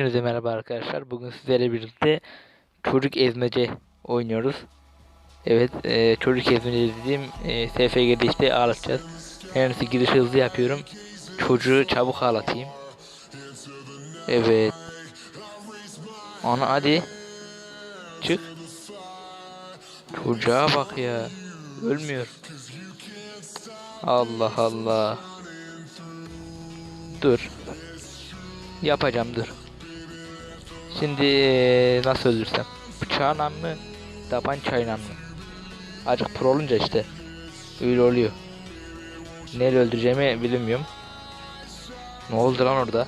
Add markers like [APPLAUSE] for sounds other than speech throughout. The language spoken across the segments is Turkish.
Hepinize merhaba arkadaşlar. Bugün sizlerle birlikte çocuk ezmece oynuyoruz. Evet, e, çocuk ezmece dediğim e, SFG'de işte ağlatacağız. En iyisi giriş hızlı yapıyorum. Çocuğu çabuk ağlatayım. Evet. Ana hadi. Çık. Çocuğa bak ya. Ölmüyor. Allah Allah. Dur. Yapacağım dur. Şimdi nasıl öldürsem? Bıçağla mı? Tabancayla mı? Acık pro olunca işte. Öyle oluyor. Neyle öldüreceğimi bilmiyorum. Ne oldu lan orada?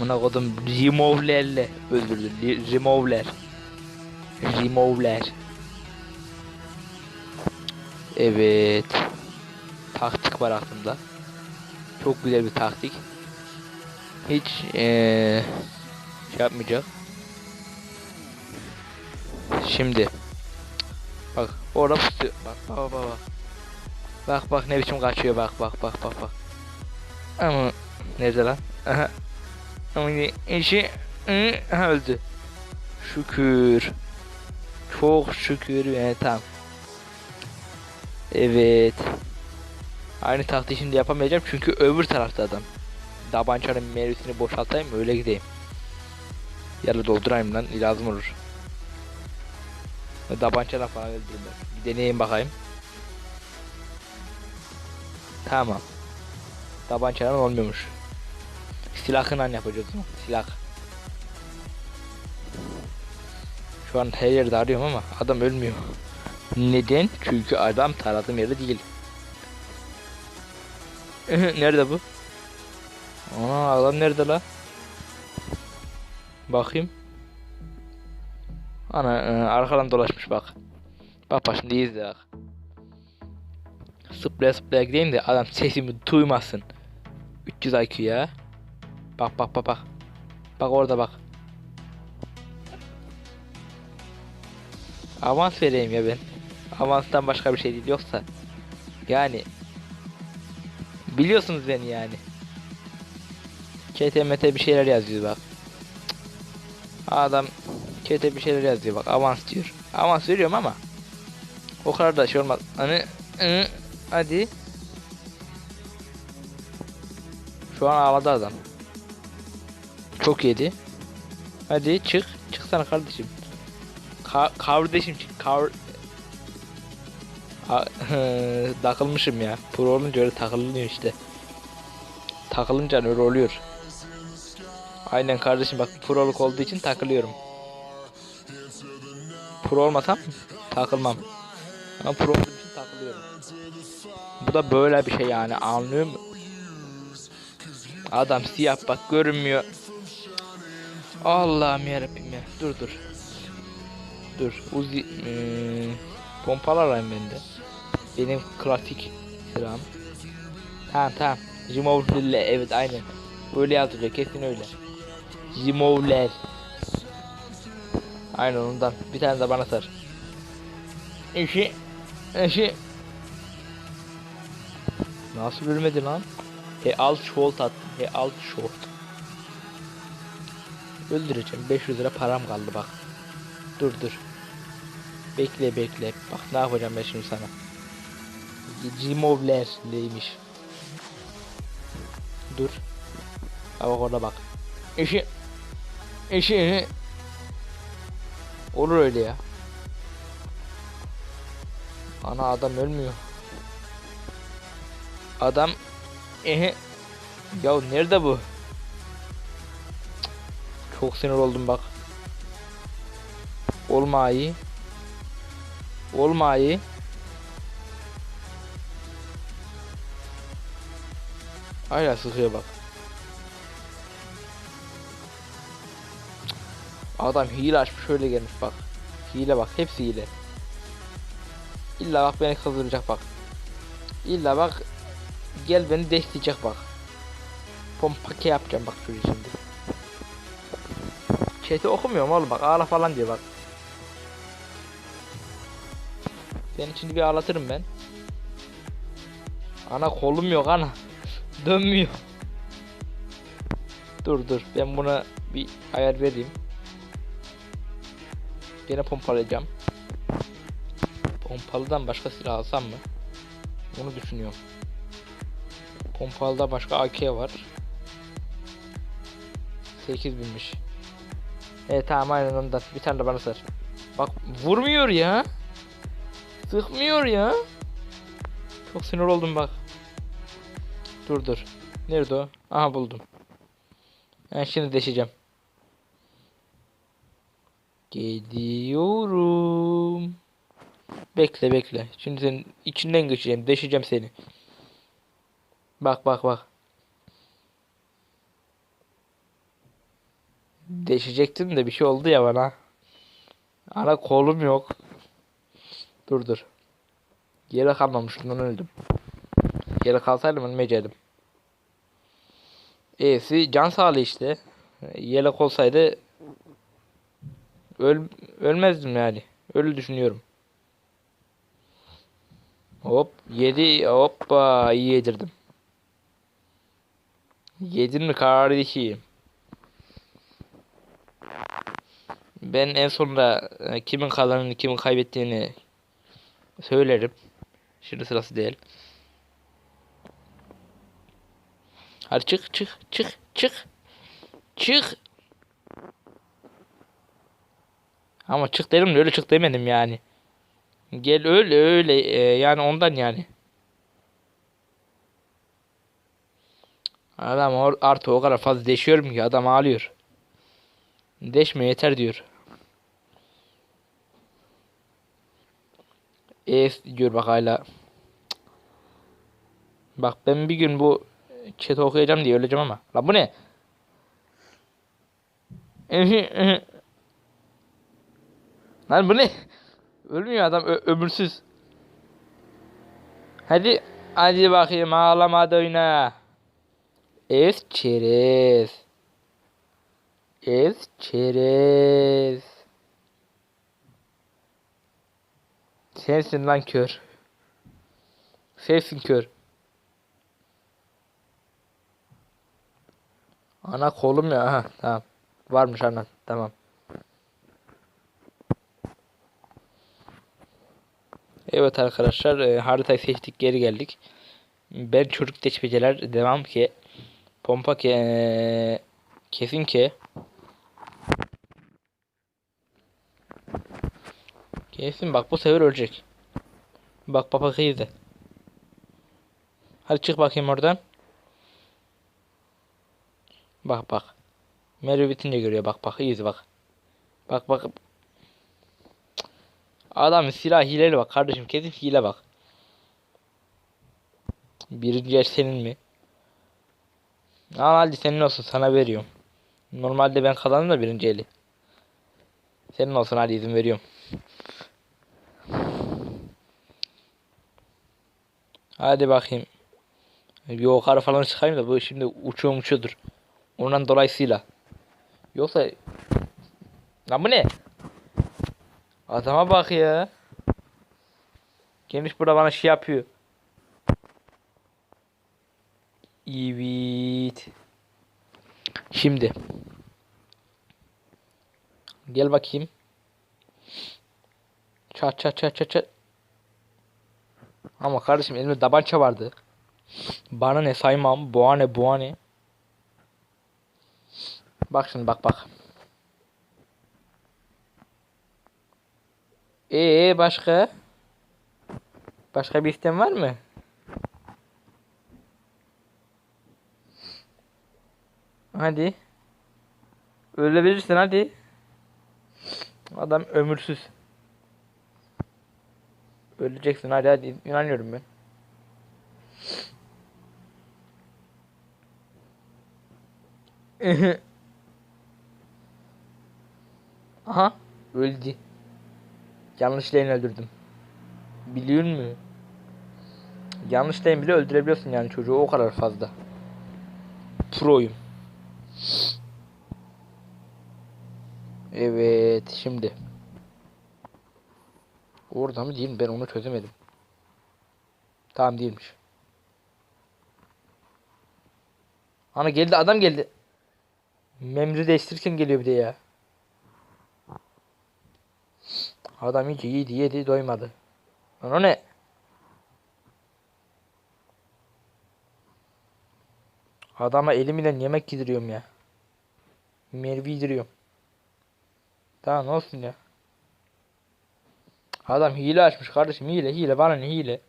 Buna kodum remove'lerle öldürdü. Remove'ler. Remove'ler. Evet. Taktik var aklımda. Çok güzel bir taktik hiç eee şey yapmayacak. Şimdi bak orada pusu bak bak bak bak. Bak bak ne biçim kaçıyor bak bak bak bak bak. Ama nerede lan? Aha. Ama işi öldü. Şükür. Çok şükür yani tamam. Evet. Aynı taktiği şimdi yapamayacağım çünkü öbür tarafta adam tabancanın mermisini boşaltayım öyle gideyim. Ya da doldurayım lan lazım olur. Tabancadan falan öldürürüm ben. Bir deneyeyim bakayım. Tamam. Tabancadan olmuyormuş. Silahla yapacağız onu. Silah. Şu an her yerde arıyorum ama adam ölmüyor. Neden? Çünkü adam taradığım yerde değil. [LAUGHS] Nerede bu? Ana adam nerede la? Bakayım. Ana e, arkadan dolaşmış bak. Bak bak şimdi izle bak. Sıplaya sıplaya gideyim de adam sesimi duymasın. 300 IQ ya. Bak bak bak bak. Bak orada bak. Avans vereyim ya ben. Avanstan başka bir şey değil yoksa. Yani. Biliyorsunuz beni yani. KTMT bir şeyler yazıyor bak. Adam KT bir şeyler yazıyor bak avans diyor. Avans veriyorum ama o kadar da şey olmaz. Hani ı, hadi. Şu an ağladı adam. Çok yedi. Hadi çık. Çıksana kardeşim. Ka kardeşim çık. Kar [LAUGHS] takılmışım ya. Pro olunca öyle takılınıyor işte. Takılınca öyle oluyor. Aynen kardeşim bak proluk olduğu için takılıyorum. Pro olmasam takılmam. Ama pro olduğu için takılıyorum. Bu da böyle bir şey yani anlıyor musun? Adam siyah bak görünmüyor. Allah'ım yarabbim ya. Dur dur. Dur. Uzi hmm, pompalar alayım ben de. Benim klasik silahım. Tamam tamam. Remote evet aynen. Böyle yazılıyor kesin öyle. Jimovler. Aynen ondan. Bir tane de bana sar. İşi. İşi. Nasıl ölmedi lan? He alt şolt attım. He alt şolt. Öldüreceğim. 500 lira param kaldı bak. Dur dur. Bekle bekle. Bak ne yapacağım ben şimdi sana. Jimovler neymiş? Dur. Bak orada bak. İşi eşeğini olur öyle ya. Ana adam ölmüyor. Adam ehe ya nerede bu? Çok sinir oldum bak. Olmayı. Olmayı. Hala sıkıyor bak. Adam hile açmış şöyle gelmiş bak. Hile bak hepsi hile. İlla bak beni kızdıracak bak. İlla bak gel beni destekleyecek bak. Pompake yapacağım bak şöyle şimdi. Chat'i okumuyorum oğlum bak ağla falan diyor bak. Senin için bir ağlatırım ben. Ana kolum yok ana. [LAUGHS] Dönmüyor. Dur dur ben buna bir ayar vereyim. Yine pompalayacağım. Pompalıdan başka silah alsam mı? Onu düşünüyorum. Pompalıda başka AK var. 8000'miş. Evet tamam aynen ondan. Bir tane de bana sar. Bak vurmuyor ya. Sıkmıyor ya. Çok sinir oldum bak. Dur dur. Nerede o? Aha buldum. Ben şimdi deşeceğim. Gidiyorum. Bekle bekle. Şimdi senin içinden geçeceğim. Deşeceğim seni. Bak bak bak. Deşecektim de bir şey oldu ya bana. Ana kolum yok. Dur dur. Yere kalmamıştım öldüm. Yere kalsaydım ölmeyecektim. E'si can sağlığı işte. Yelek olsaydı öl ölmezdim yani. Öyle düşünüyorum. Hop yedi hoppa iyi yedirdim. Yedin mi kardeşim? Ben en sonunda e, kimin kazandığını kimin kaybettiğini söylerim. Şimdi sırası değil. Hadi çık çık çık çık. Çık. Ama çık dedim de öyle çık demedim yani. Gel öyle öyle e, yani ondan yani. Adam artık o kadar fazla deşiyorum ki adam ağlıyor. Deşme yeter diyor. Es diyor bak hala. Bak ben bir gün bu chat okuyacağım diye öleceğim ama. Lan bu ne? [LAUGHS] Lan bu ne? Ölmüyor adam ö- ömürsüz. Hadi hadi bakayım ağlama da oyna. Es çerez. Es çerez. Sensin lan kör. Sensin kör. Ana kolum ya. Aha, tamam. Varmış ana. Tamam. Evet arkadaşlar e, haritayı seçtik geri geldik. Ben çocuk seçmeceler devam ki pompa ki e, kesin ki kesin bak bu sefer ölecek. Bak baba kıydı. Hadi çık bakayım oradan. Bak bak. Merve bitince görüyor bak bak iyiyiz bak. Bak bak. Adam silah hileli bak kardeşim kesin hile bak. Birinci yer senin mi? Al hadi senin olsun sana veriyorum. Normalde ben kazandım da birinci eli. Senin olsun hadi izin veriyorum. Hadi bakayım. Bir yukarı falan çıkayım da bu şimdi uçuyor uçuyordur. Ondan dolayısıyla. Yoksa Lan bu ne? Adama bak ya. Gelmiş burada bana şey yapıyor. Evet. Şimdi. Gel bakayım. Çat çat çat çat çat. Ama kardeşim elimde tabanca vardı. Bana ne saymam. Boğa ne boğa ne. Bak şimdi bak bak. Ee başka? Başka bir istem var mı? Hadi. Ölebilirsin hadi. Adam ömürsüz. Öleceksin hadi hadi inanıyorum ben. [LAUGHS] Aha öldü. Yanlışlayın öldürdüm. Biliyor musun? Yanlışlayın bile öldürebiliyorsun yani çocuğu o kadar fazla. Pro'yum. Evet şimdi. Orada mı değil mi? Ben onu çözemedim. Tamam değilmiş. Ana geldi adam geldi. Memri değiştirirken geliyor bir de ya. Adam iyice yedi yedi doymadı. Lan o ne? Adama elimle yemek yediriyorum ya. Mervi yediriyorum. Daha ne olsun ya. Adam hile açmış kardeşim hile hile bana ne hile.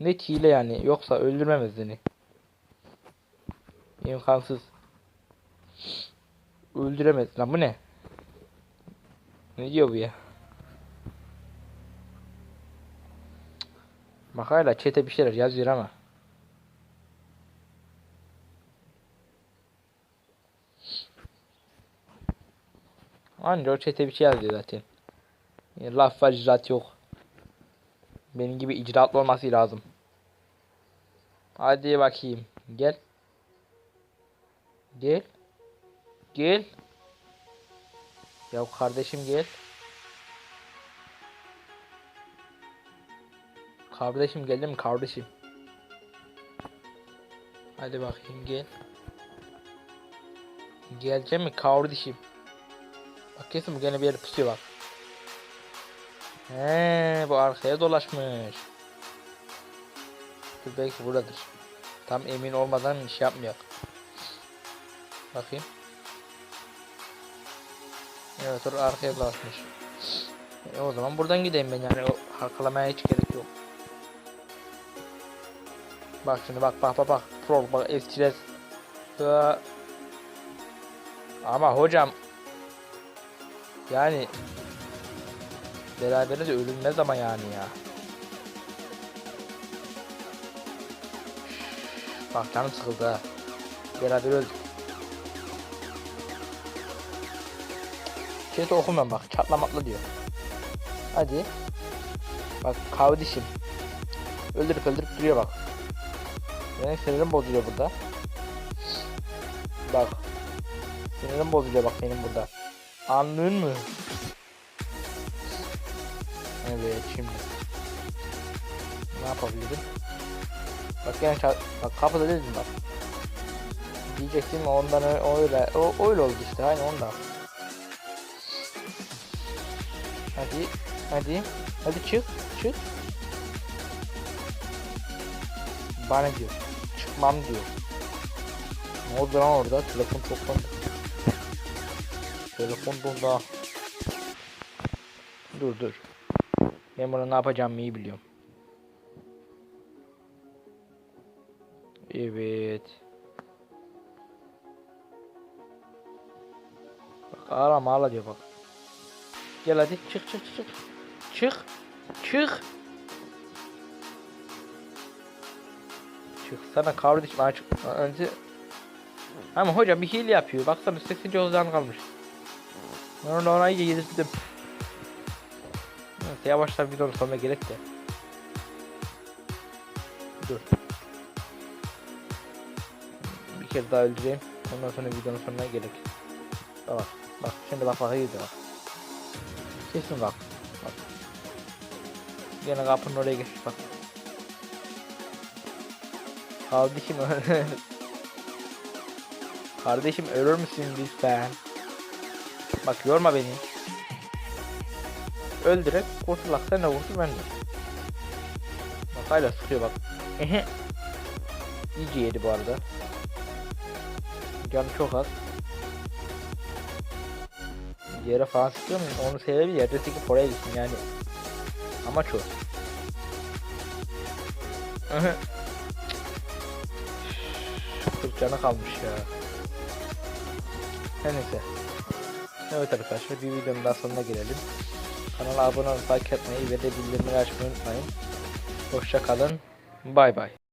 Net hile yani yoksa öldürmemez seni. İmkansız. Öldüremez lan bu ne? Ne diyor bu ya? Bak çete bir şeyler yazıyor ama. Anca o çete bir şey yazıyor zaten. Laf var icraat yok. Benim gibi icraatlı olması lazım. Hadi bakayım. Gel. Gel. Gel. Ya kardeşim gel. Kardeşim geldi mi kardeşim? Hadi bakayım gel. Gelecek mi kardeşim? Bak kesin bu gene bir yere pusuyor bak. He, bu arkaya dolaşmış. Dur belki buradadır. Tam emin olmadan iş yapmıyor. Bakayım. Evet o arkaya dolaşmış. E, o zaman buradan gideyim ben yani o arkalamaya hiç gerek Bak şimdi bak bak bak bak. Pro bak. Ee, Ama hocam yani berabere de ölünmez ama yani ya. Bak canım sıkıldı. Beraber öldük. Chat okumuyorum bak çatlamaklı diyor. Hadi. Bak kardeşim. Öldürüp öldürüp duruyor bak. Benim sinirim bozuluyor burada. Bak. Sinirim bozuluyor bak benim burada. Anlıyor mu? Evet şimdi. Ne yapabilirim? Bak yani bak kapıda dedim bak. Diyecektim ondan öyle o öyle oldu işte aynı ondan. Hadi hadi hadi çık çık. Bana diyor. Çıkmam diyor. Ne oldu lan orada? Telefon toplandı. Telefon dondu. Dur dur. Ben bunu ne yapacağımı iyi biliyorum. Evet. Bak ağlama ağla diyor bak. Gel hadi çık çık çık. Çık. Çık. Çıksana kardeşim aç. Önce ama hocam bir hile yapıyor. Baksana 80 hızdan kalmış. Ona iyice yedirdim. Neyse yavaştan videonun sonuna gerek de. Dur. Bir kere daha öldüreyim. Ondan sonra videonun sonuna gerek. Bak bak şimdi bak bak iyice bak. Kesin bak. Bak. Yine kapının oraya geçmiş bak. Kardeşim [LAUGHS] Kardeşim ölür müsün lütfen? Bak yorma beni. Öl direkt kurtulak sen de kurtul ben de. Bak hala sıkıyor bak. Ehe. İyice yedi bu arada. Canı çok az. Yere falan sıkıyor mu? Onu sebebi yerde sekip oraya gitsin yani. Amaç o. Ehe. 40 canı kalmış ya. Her neyse. Evet arkadaşlar bir videonun daha sonuna gelelim. Kanala abone olup like etmeyi ve de bildirimleri açmayı unutmayın. Hoşça kalın. Bay bay.